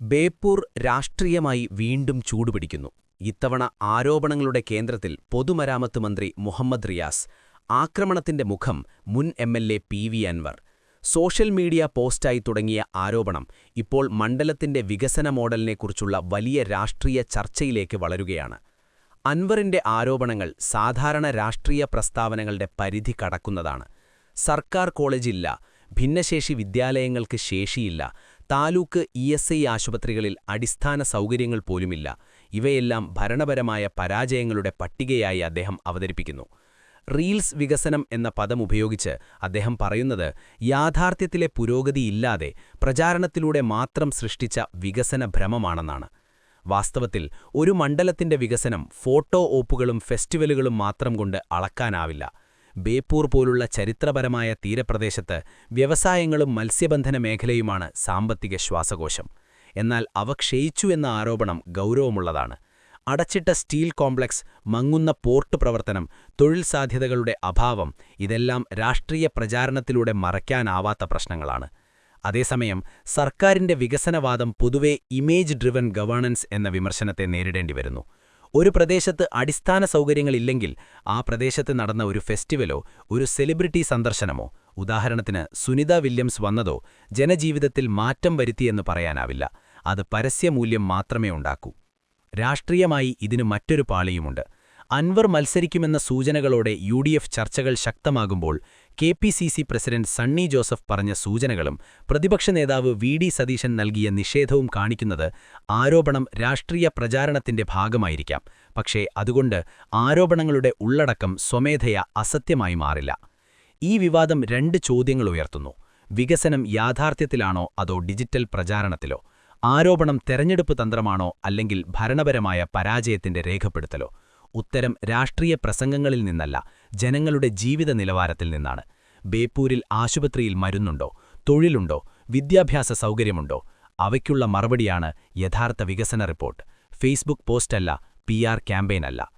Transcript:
ബേപ്പൂർ രാഷ്ട്രീയമായി വീണ്ടും ചൂടുപിടിക്കുന്നു. ഇത്തവണ ആരോപണങ്ങളുടെ കേന്ദ്രത്തിൽ പൊതുമരാമത്ത് മന്ത്രി മുഹമ്മദ് റിയാസ് ആക്രമണത്തിന്റെ മുഖം മുൻ M L A P V Anvar. Social media പോസ്റ്റായി തുടങ്ങിയ ആരോപണം ഇപ്പോൾ മണ്ഡലത്തിന്റെ വികസന മോഡലിനെക്കുറിച്ചുള്ള വലിയ രാഷ്ട്രീയ ചർച്ചയിലേക്ക് വളരുകയാണ്. അൻവറിന്റെ ആരോപണങ്ങൾ സാധാരണ രാഷ്ട്രീയ പ്രസ്താവനകളുടെ പരിധി കടക്കുന്നതാണ്. സർക്കാർ കോളേജില്ല ഭിന്നശേഷി വിദ്യാലയങ്ങൾക്ക് ശേഷിയില്ല താലൂക്ക് ഇ എസ് ഐ ആശുപത്രികളിൽ അടിസ്ഥാന സൗകര്യങ്ങൾ പോലുമില്ല. ഇവയെല്ലാം ഭരണപരമായ പരാജയങ്ങളുടെ പട്ടികയായി അദ്ദേഹം അവതരിപ്പിക്കുന്നു. റീൽസ് വികസനം എന്ന പദം ഉപയോഗിച്ച് അദ്ദേഹം പറയുന്നത് യാഥാർത്ഥ്യത്തിലെ പുരോഗതിയില്ലാതെ പ്രചാരണത്തിലൂടെ മാത്രം സൃഷ്ടിച്ച വികസന ഭ്രമമാണെന്നാണ്. വാസ്തവത്തിൽ ഒരു മണ്ഡലത്തിന്റെ വികസനം ഫോട്ടോ ഓപ്പുകളും ഫെസ്റ്റിവലുകളും മാത്രം കൊണ്ട് അളക്കാനാവില്ല. ബേപ്പൂർ പോലുള്ള ചരിത്രപരമായ തീരപ്രദേശത്ത് വ്യവസായങ്ങളും മത്സ്യബന്ധന മേഖലയുമാണ് സാമ്പത്തിക ശ്വാസകോശം. എന്നാൽ അവ ക്ഷയിച്ചു എന്ന ആരോപണം ഗൗരവമുള്ളതാണ്. അടച്ചിട്ട സ്റ്റീൽ കോംപ്ലക്സ് മങ്ങുന്ന പോർട്ട് പ്രവർത്തനം തൊഴിൽ സാധ്യതകളുടെ അഭാവം ഇതെല്ലാം രാഷ്ട്രീയ പ്രചാരണത്തിലൂടെ മറയ്ക്കാനാവാത്ത പ്രശ്നങ്ങളാണ്. അതേസമയം സർക്കാരിന്റെ വികസനവാദം പൊതുവെ ഇമേജ് ഡ്രിവൻ ഗവേണൻസ് എന്ന വിമർശനത്തെ നേരിടേണ്ടി വരുന്നു ഒരു പ്രദേശത്ത് അടിസ്ഥാന സൗകര്യങ്ങളില്ലെങ്കിൽ ആ പ്രദേശത്ത് നടന്ന ഒരു ഫെസ്റ്റിവലോ ഒരു സെലിബ്രിറ്റി സന്ദർശനമോ ഉദാഹരണത്തിന് സുനിത വില്യംസ് വന്നതോ ജനജീവിതത്തിൽ മാറ്റം വരുത്തിയെന്ന് പറയാനാവില്ല. അത് പരസ്യമൂല്യം മാത്രമേ ഉണ്ടാക്കൂ. രാഷ്ട്രീയമായി ഇതിന് മറ്റൊരു പാളിയുമുണ്ട്. അൻവർ മത്സരിക്കുമെന്ന സൂചനകളോടെ യു ചർച്ചകൾ ശക്തമാകുമ്പോൾ K P C C president Sunny Joseph പറഞ്ഞ സൂചനകളും പ്രതിപക്ഷ നേതാവ് വി ഡി സതീശൻ നൽകിയ നിഷേധവും കാണിക്കുന്നത് ആരോപണം രാഷ്ട്രീയ പ്രചാരണത്തിന്റെ ഭാഗമായിരിക്കാം. പക്ഷേ അതുകൊണ്ട് ആരോപണങ്ങളുടെ ഉള്ളടക്കം സ്വമേധയ അസത്യമായി മാറില്ല. ഈ വിവാദം രണ്ട് ചോദ്യങ്ങൾ ഉയർത്തുന്നു. വികസനം യാഥാർത്ഥ്യത്തിലാണോ അതോ ഡിജിറ്റൽ പ്രചാരണത്തിലോ? ആരോപണം തെരഞ്ഞെടുപ്പ് തന്ത്രമാണോ അല്ലെങ്കിൽ ഭരണപരമായ പരാജയത്തിന്റെ രേഖപ്പെടുത്തലോ? ഉത്തരം രാഷ്ട്രീയ പ്രസംഗങ്ങളിൽ നിന്നല്ല ജനങ്ങളുടെ ജീവിത നിലവാരത്തിൽ നിന്നാണ്. ബേപ്പൂരിൽ ആശുപത്രിയിൽ മരുന്നുണ്ടോ തൊഴിലുണ്ടോ വിദ്യാഭ്യാസ സൗകര്യമുണ്ടോ അവയ്ക്കുള്ള മറുപടിയാണ് യഥാർത്ഥ വികസന റിപ്പോർട്ട്. ഫേസ്ബുക്ക് പോസ്റ്റല്ല പി ആർ ക്യാമ്പയിനല്ല.